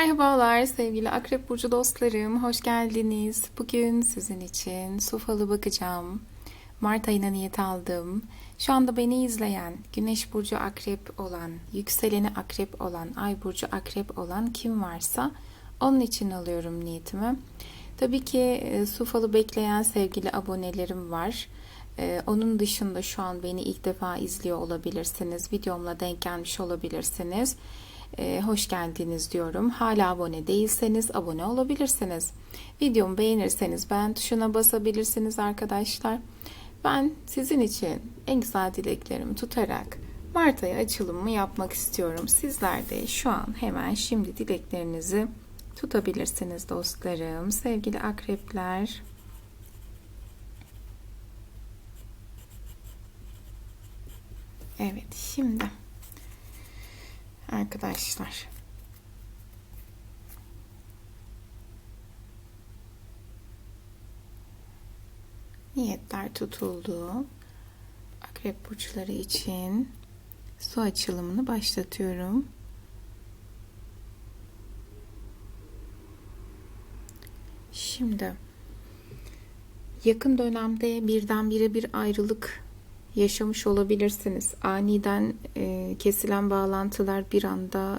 Merhabalar sevgili Akrep Burcu dostlarım, hoş geldiniz. Bugün sizin için su falı bakacağım. Mart ayına niyet aldım. Şu anda beni izleyen, Güneş Burcu Akrep olan, yükseleni Akrep olan, Ay Burcu Akrep olan kim varsa onun için alıyorum niyetimi. Tabii ki e, su falı bekleyen sevgili abonelerim var. Ee, onun dışında şu an beni ilk defa izliyor olabilirsiniz. Videomla denk gelmiş olabilirsiniz. Ee, hoş geldiniz diyorum. Hala abone değilseniz abone olabilirsiniz. Videomu beğenirseniz beğen tuşuna basabilirsiniz arkadaşlar. Ben sizin için en güzel dileklerimi tutarak Mart ayı açılımımı yapmak istiyorum. Sizler de şu an hemen şimdi dileklerinizi tutabilirsiniz dostlarım. Sevgili akrepler. Evet şimdi arkadaşlar niyetler tutuldu. Akrep burçları için su açılımını başlatıyorum. Şimdi yakın dönemde birdenbire bir ayrılık yaşamış olabilirsiniz. Aniden e, kesilen bağlantılar bir anda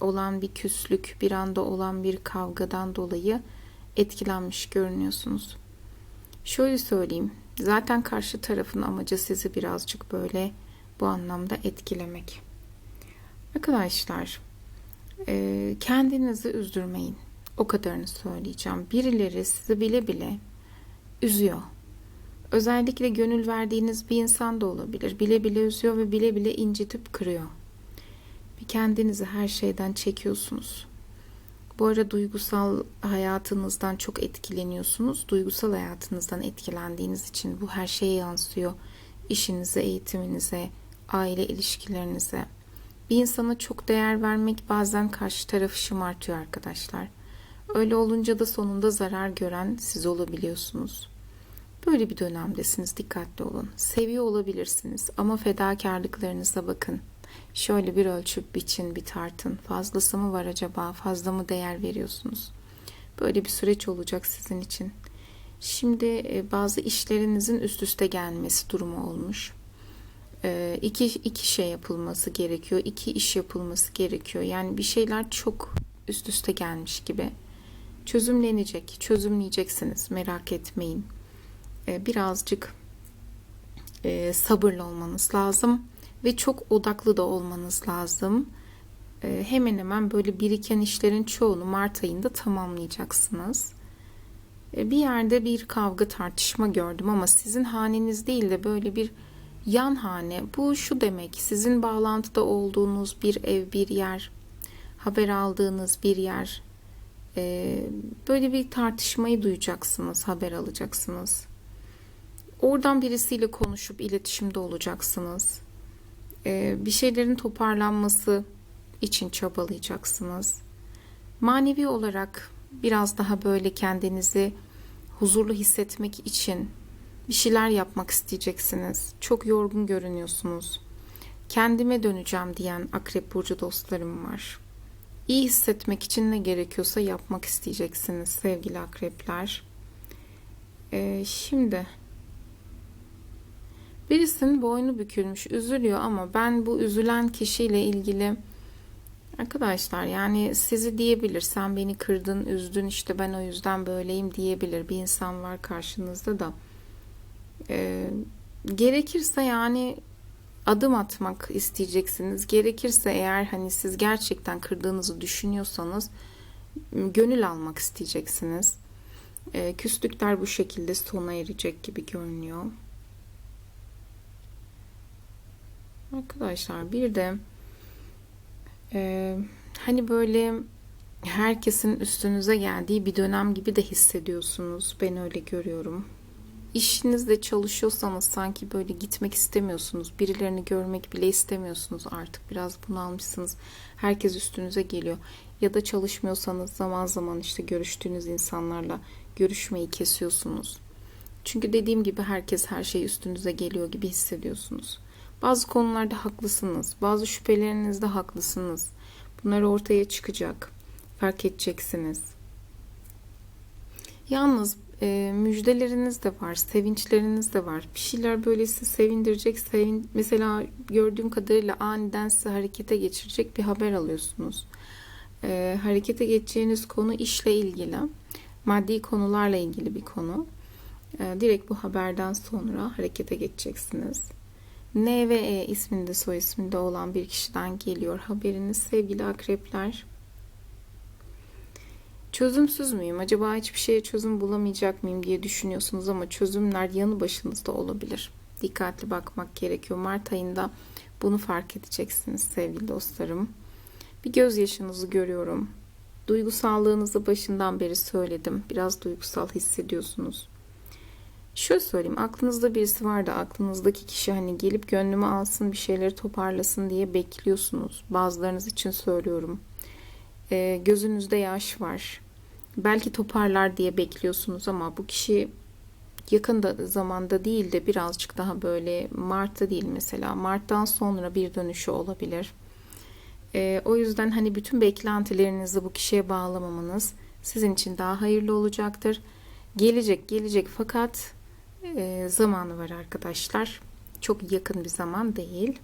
olan bir küslük, bir anda olan bir kavgadan dolayı etkilenmiş görünüyorsunuz. Şöyle söyleyeyim. Zaten karşı tarafın amacı sizi birazcık böyle bu anlamda etkilemek. Arkadaşlar, e, kendinizi üzdürmeyin. O kadarını söyleyeceğim. Birileri sizi bile bile üzüyor Özellikle gönül verdiğiniz bir insan da olabilir. Bile bile üzüyor ve bile bile incitip kırıyor. Bir kendinizi her şeyden çekiyorsunuz. Bu ara duygusal hayatınızdan çok etkileniyorsunuz. Duygusal hayatınızdan etkilendiğiniz için bu her şeye yansıyor. İşinize, eğitiminize, aile ilişkilerinize. Bir insana çok değer vermek bazen karşı tarafı şımartıyor arkadaşlar. Öyle olunca da sonunda zarar gören siz olabiliyorsunuz. Böyle bir dönemdesiniz. Dikkatli olun. Seviyor olabilirsiniz ama fedakarlıklarınıza bakın. Şöyle bir ölçüp biçin, bir tartın. Fazlası mı var acaba? Fazla mı değer veriyorsunuz? Böyle bir süreç olacak sizin için. Şimdi e, bazı işlerinizin üst üste gelmesi durumu olmuş. E, iki, iki şey yapılması gerekiyor. iki iş yapılması gerekiyor. Yani bir şeyler çok üst üste gelmiş gibi. Çözümlenecek, çözümleyeceksiniz. Merak etmeyin. E, birazcık e, sabırlı olmanız lazım ve çok odaklı da olmanız lazım. E, hemen hemen böyle biriken işlerin çoğunu Mart ayında tamamlayacaksınız. Bir yerde bir kavga tartışma gördüm ama sizin haneniz değil de böyle bir yan hane. Bu şu demek sizin bağlantıda olduğunuz bir ev, bir yer, haber aldığınız bir yer. Böyle bir tartışmayı duyacaksınız, haber alacaksınız. Oradan birisiyle konuşup iletişimde olacaksınız. Ee, bir şeylerin toparlanması için çabalayacaksınız. Manevi olarak biraz daha böyle kendinizi huzurlu hissetmek için bir şeyler yapmak isteyeceksiniz. Çok yorgun görünüyorsunuz. Kendime döneceğim diyen akrep burcu dostlarım var. İyi hissetmek için ne gerekiyorsa yapmak isteyeceksiniz sevgili akrepler. Ee, şimdi Birisinin boynu bükülmüş, üzülüyor ama ben bu üzülen kişiyle ilgili arkadaşlar yani sizi diyebilir. Sen beni kırdın, üzdün işte ben o yüzden böyleyim diyebilir. Bir insan var karşınızda da. Ee, gerekirse yani adım atmak isteyeceksiniz. Gerekirse eğer hani siz gerçekten kırdığınızı düşünüyorsanız gönül almak isteyeceksiniz. Ee, küslükler bu şekilde sona erecek gibi görünüyor. Arkadaşlar bir de e, hani böyle herkesin üstünüze geldiği bir dönem gibi de hissediyorsunuz. Ben öyle görüyorum. İşinizde çalışıyorsanız sanki böyle gitmek istemiyorsunuz. Birilerini görmek bile istemiyorsunuz artık. Biraz bunalmışsınız. Herkes üstünüze geliyor. Ya da çalışmıyorsanız zaman zaman işte görüştüğünüz insanlarla görüşmeyi kesiyorsunuz. Çünkü dediğim gibi herkes her şey üstünüze geliyor gibi hissediyorsunuz. Bazı konularda haklısınız. Bazı şüphelerinizde haklısınız. Bunlar ortaya çıkacak. fark edeceksiniz. Yalnız e, müjdeleriniz de var, sevinçleriniz de var. Bir şeyler böyle sizi sevindirecek, sevin, mesela gördüğüm kadarıyla aniden sizi harekete geçirecek bir haber alıyorsunuz. E, harekete geçeceğiniz konu işle ilgili, maddi konularla ilgili bir konu. E, direkt bu haberden sonra harekete geçeceksiniz. N ve E isminde soy isminde olan bir kişiden geliyor haberiniz sevgili akrepler. Çözümsüz müyüm? Acaba hiçbir şeye çözüm bulamayacak mıyım diye düşünüyorsunuz ama çözümler yanı başınızda olabilir. Dikkatli bakmak gerekiyor. Mart ayında bunu fark edeceksiniz sevgili dostlarım. Bir gözyaşınızı görüyorum. Duygusallığınızı başından beri söyledim. Biraz duygusal hissediyorsunuz. Şöyle söyleyeyim aklınızda birisi var da aklınızdaki kişi hani gelip gönlümü alsın bir şeyleri toparlasın diye bekliyorsunuz. Bazılarınız için söylüyorum. Ee, gözünüzde yaş var. Belki toparlar diye bekliyorsunuz ama bu kişi yakın da zamanda değil de birazcık daha böyle Mart'ta değil mesela Mart'tan sonra bir dönüşü olabilir. Ee, o yüzden hani bütün beklentilerinizi bu kişiye bağlamamanız sizin için daha hayırlı olacaktır. Gelecek gelecek fakat e, zamanı var arkadaşlar. Çok yakın bir zaman değil.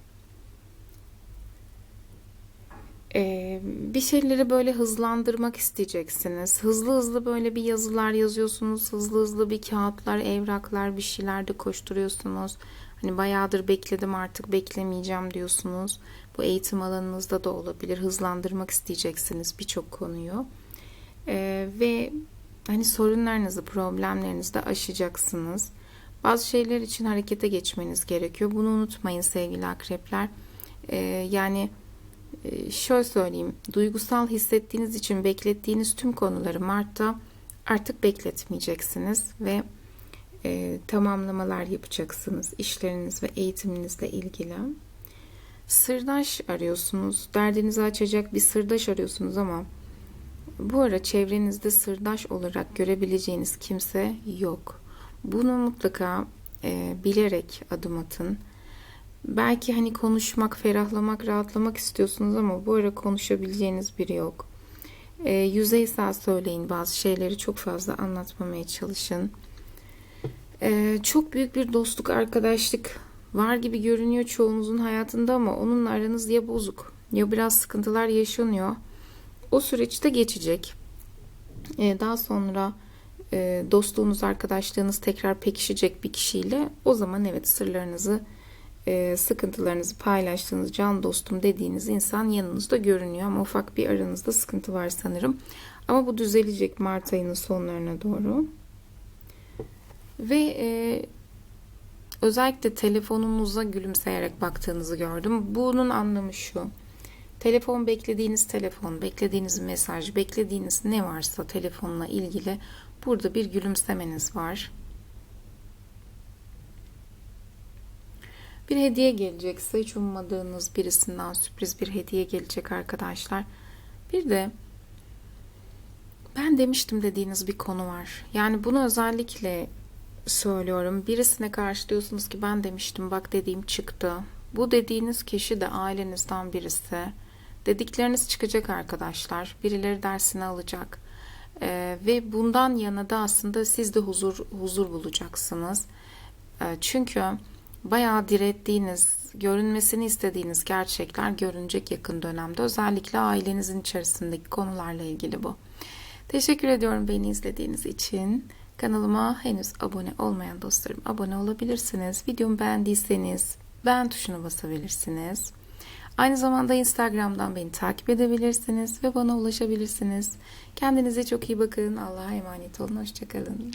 E, bir şeyleri böyle hızlandırmak isteyeceksiniz. Hızlı hızlı böyle bir yazılar yazıyorsunuz. Hızlı hızlı bir kağıtlar, evraklar, bir şeylerde koşturuyorsunuz. Hani bayağıdır bekledim artık beklemeyeceğim diyorsunuz. Bu eğitim alanınızda da olabilir. Hızlandırmak isteyeceksiniz birçok konuyu. E, ve hani sorunlarınızı, problemlerinizi de aşacaksınız. Bazı şeyler için harekete geçmeniz gerekiyor. Bunu unutmayın sevgili akrepler. Ee, yani e, şöyle söyleyeyim. Duygusal hissettiğiniz için beklettiğiniz tüm konuları Mart'ta artık bekletmeyeceksiniz ve e, tamamlamalar yapacaksınız işleriniz ve eğitiminizle ilgili. Sırdaş arıyorsunuz. Derdinizi açacak bir sırdaş arıyorsunuz ama bu ara çevrenizde sırdaş olarak görebileceğiniz kimse yok. Bunu mutlaka e, bilerek adım atın. Belki hani konuşmak, ferahlamak, rahatlamak istiyorsunuz ama bu ara konuşabileceğiniz biri yok. E, yüzeysel söyleyin bazı şeyleri çok fazla anlatmamaya çalışın. E, çok büyük bir dostluk, arkadaşlık var gibi görünüyor çoğunuzun hayatında ama onunla aranız ya bozuk ya biraz sıkıntılar yaşanıyor. O süreçte geçecek. E, daha sonra e, dostluğunuz, arkadaşlığınız tekrar pekişecek bir kişiyle o zaman evet sırlarınızı, e, sıkıntılarınızı paylaştığınız can dostum dediğiniz insan yanınızda görünüyor ama ufak bir aranızda sıkıntı var sanırım. Ama bu düzelecek Mart ayının sonlarına doğru. Ve e, özellikle telefonunuza gülümseyerek baktığınızı gördüm. Bunun anlamı şu. Telefon beklediğiniz telefon, beklediğiniz mesaj, beklediğiniz ne varsa telefonla ilgili Burada bir gülümsemeniz var. Bir hediye gelecekse hiç ummadığınız birisinden sürpriz bir hediye gelecek arkadaşlar. Bir de ben demiştim dediğiniz bir konu var. Yani bunu özellikle söylüyorum. Birisine karşı diyorsunuz ki ben demiştim bak dediğim çıktı. Bu dediğiniz kişi de ailenizden birisi. Dedikleriniz çıkacak arkadaşlar. Birileri dersini alacak. Ee, ve bundan yana da aslında siz de huzur huzur bulacaksınız. Ee, çünkü bayağı direttiğiniz, görünmesini istediğiniz gerçekler görünecek yakın dönemde. Özellikle ailenizin içerisindeki konularla ilgili bu. Teşekkür ediyorum beni izlediğiniz için. Kanalıma henüz abone olmayan dostlarım abone olabilirsiniz. Videomu beğendiyseniz beğen tuşuna basabilirsiniz. Aynı zamanda Instagram'dan beni takip edebilirsiniz ve bana ulaşabilirsiniz. Kendinize çok iyi bakın. Allah'a emanet olun. Hoşçakalın.